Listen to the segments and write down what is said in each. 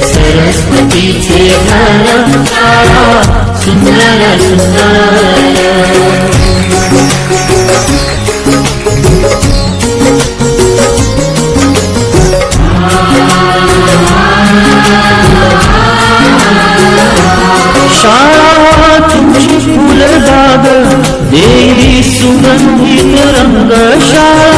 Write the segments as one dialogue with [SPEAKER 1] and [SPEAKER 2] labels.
[SPEAKER 1] घर शाळा सुंदर सुंदर देवी सुगंधित रंग तुमची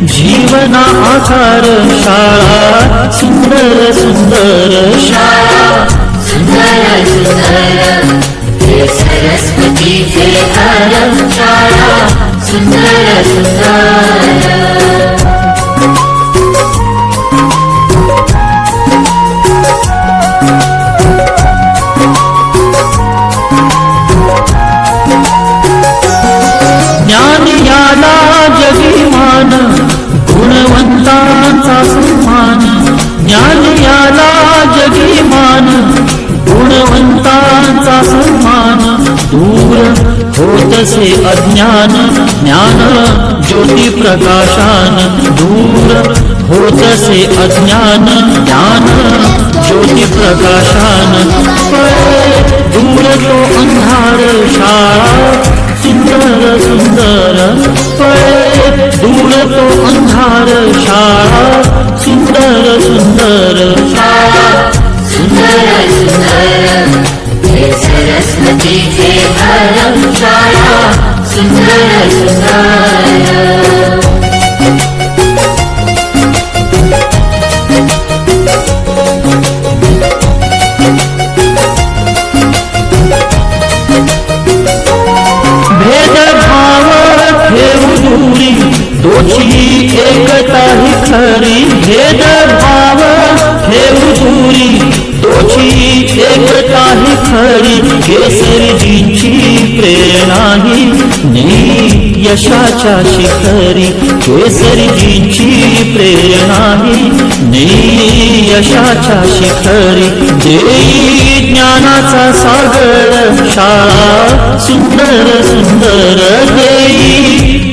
[SPEAKER 1] जीवना आकार शाळा सुंदर सुंदर शाळा सुंदर सुंदर सरस्वती शाळा सुंदर सुंदर। गुणवंतांचा सन्मान ज्ञान याला जगिमान गुणवंतांचा सन्मान, दूर होतसे अज्ञान, ज्ञान ज्योती प्रकाशान, दूर होतसे अज्ञान, ज्ञान ज्योती प्रकाशान। तो अंधार शाळा सुंदर सुंदर शाळा सुंदर सुंदर हे सरस्वतीचे घर शाळा सुंदर सुंदर तोची एकता ही खरी भेदभाव ठेवू दूरी तोची एकता ही खरी केसरीजींची प्रेरणा ही नी यशाच्या शिखरी केसरीजीची प्रेरणा ही नी यशाच्या शिखरी देई ज्ञानाचा सागर शाळा सुंदर सुंदर देई